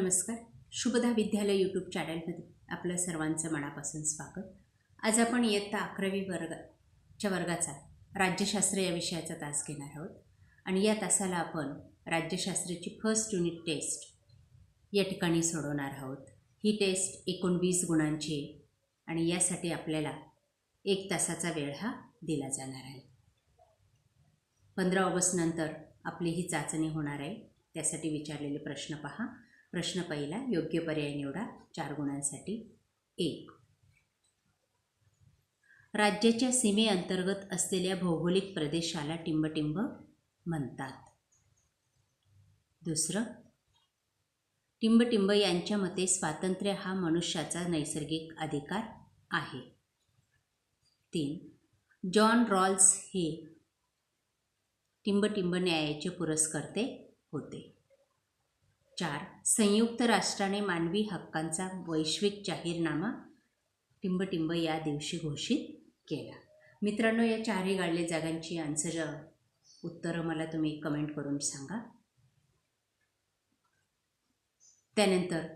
नमस्कार. शुभदा विद्यालय यूट्यूब चॅनलमध्ये आपलं सर्वांचं मनापासून स्वागत. आज आपण इयत्ता अकरावी वर्गाच्या वर्गाचा राज्यशास्त्र या विषयाचा तास घेणार आहोत. आणि या तासाला आपण राज्यशास्त्राची फर्स्ट युनिट टेस्ट या ठिकाणी सोडवणार आहोत. ही टेस्ट एकोणवीस गुणांची आहे आणि यासाठी आपल्याला एक तासाचा वेळ हा दिला जाणार आहे. पंधरा ऑगस्टनंतर आपली ही चाचणी होणार आहे. त्यासाठी विचारलेले प्रश्न पहा. प्रश्न पहिला योग्य पर्याय निवडा चार गुणांसाठी. एक. राज्याच्या सीमेअंतर्गत असलेल्या भौगोलिक प्रदेशाला टिंबटिंब म्हणतात. दुसरं टिंबटिंब यांच्या मते स्वातंत्र्य हा मनुष्याचा नैसर्गिक अधिकार आहे. तीन जॉन रॉल्स हे टिंबटिंब न्यायाचे पुरस्कर्ते होते. चार संयुक्त राष्ट्राने मानवी हक्कांचा वैश्विक जाहीरनामा टिंबटिंब या दिवशी घोषित केला. मित्रांनो या चारही गाडले जागांची आन्सर उत्तरं मला तुम्ही कमेंट करून सांगा. त्यानंतर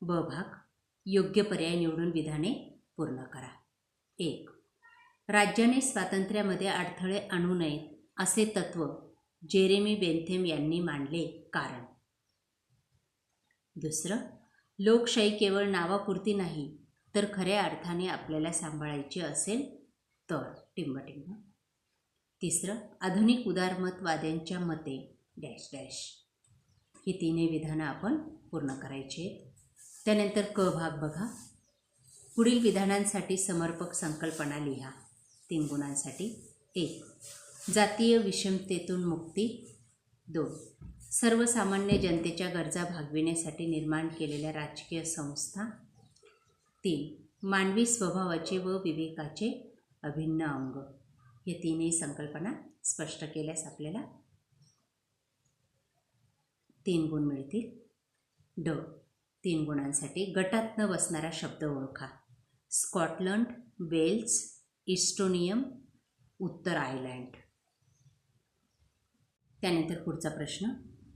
ब भाग योग्य पर्याय निवडून विधाने पूर्ण करा. एक राज्याने स्वातंत्र्यामध्ये अडथळे आणू नयेत असे तत्त्व जेरेमी बेंथेम यांनी मांडले कारण. दुसरं लोकशाही केवळ नावापुरती नाही तर खऱ्या अर्थाने आपल्याला सांभाळायची असेल तर. टिंबटिंब. तिसरं आधुनिक उदारमतवाद्यांच्या मते डॅश डॅश. ही तिन्ही विधानं आपण पूर्ण करायची आहेत. त्यानंतर क भाग बघा. पुढील विधानांसाठी समर्पक संकल्पना लिहा. तीन गुणांसाठी एक. जातीय विषमतेतून मुक्ती. दोन. सर्वसामान्य जनतेच्या गरजा भागविण्यासाठी निर्माण केलेल्या राजकीय संस्था. तीन. मानवी स्वभावाचे व विवेकाचे अभिन्न अंग. हे तीनही संकल्पना स्पष्ट केल्यास आपल्याला तीन गुण मिळतील. ड. तीन गुणांसाठी गटात न बसणारा शब्द ओळखा. स्कॉटलंड वेल्स इस्टोनियम उत्तर आयलँड त्यानंतर पुढचा प्रश्न.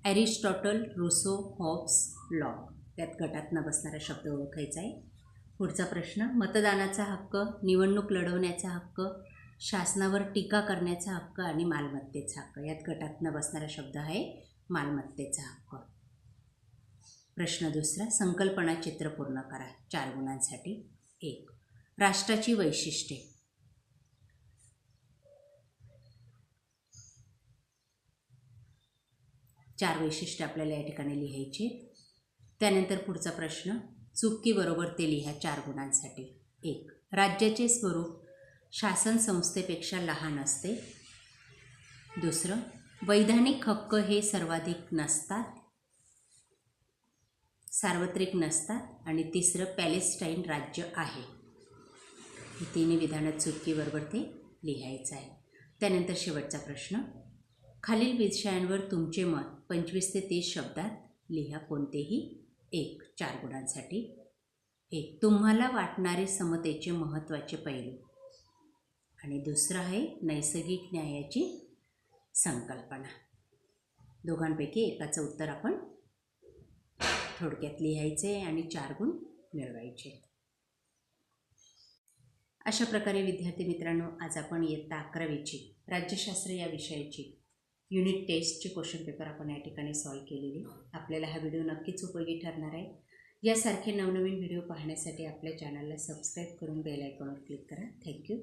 ॲरिस्टॉटल रुसो हॉब्स लॉक त्यात गटात न बसणारा शब्द ओळखायचा आहे. पुढचा प्रश्न. मतदानाचा हक्क निवडणूक लढवण्याचा हक्क शासनावर टीका करण्याचा हक्क आणि मालमत्तेचा हक्क. यात गटात न बसणारा शब्द आहे मालमत्तेचा हक्क. प्रश्न दुसरा. संकल्पना चित्र पूर्ण करा. चार गुणांसाठी एक. राष्ट्राची वैशिष्ट्ये. चार वैशिष्ट्य आपल्याला या ठिकाणी लिहायची त्यानंतर पुढचा प्रश्न चुकी बरोबर ते लिहा चार गुणांसाठी. एक राज्याचे स्वरूप शासन संस्थेपेक्षा लहान असते. दुसरं वैधानिक हक्क हे सर्वाधिक नसतात. सार्वत्रिक नसतात. आणि तिसरं पॅलेस्टाईन राज्य आहे. ही तिन्ही विधानात चुकीबरोबर ते लिहायचं आहे. त्यानंतर शेवटचा प्रश्न खालील विषयांवर तुमचे मत पंचवीस ते तीस शब्दात लिहा कोणतेही. एक चार गुणांसाठी. एक तुम्हाला वाटणारे समतेचे महत्त्वाचे पैलू. आणि दुसरं आहे नैसर्गिक न्यायाची संकल्पना. दोघांपैकी एकाचं उत्तर आपण थोडक्यात लिहायचे आणि चार गुण मिळवायचे. अशा प्रकारे विद्यार्थी मित्रांनो आज आपण इयत्ता अकरावीची राज्यशास्त्र या विषयाची युनिट टेस्टचे क्वेश्चन पेपर आपण या ठिकाणी सॉल्व केलेले. आपल्याला हा व्हिडिओ नक्कीच उपयोगी ठरणार आहे. यासारखे नवनवीन व्हिडिओ पाहण्यासाठी आपल्या चॅनलला सबस्क्राईब करून बेल आयकॉनवर क्लिक करा. थँक्यू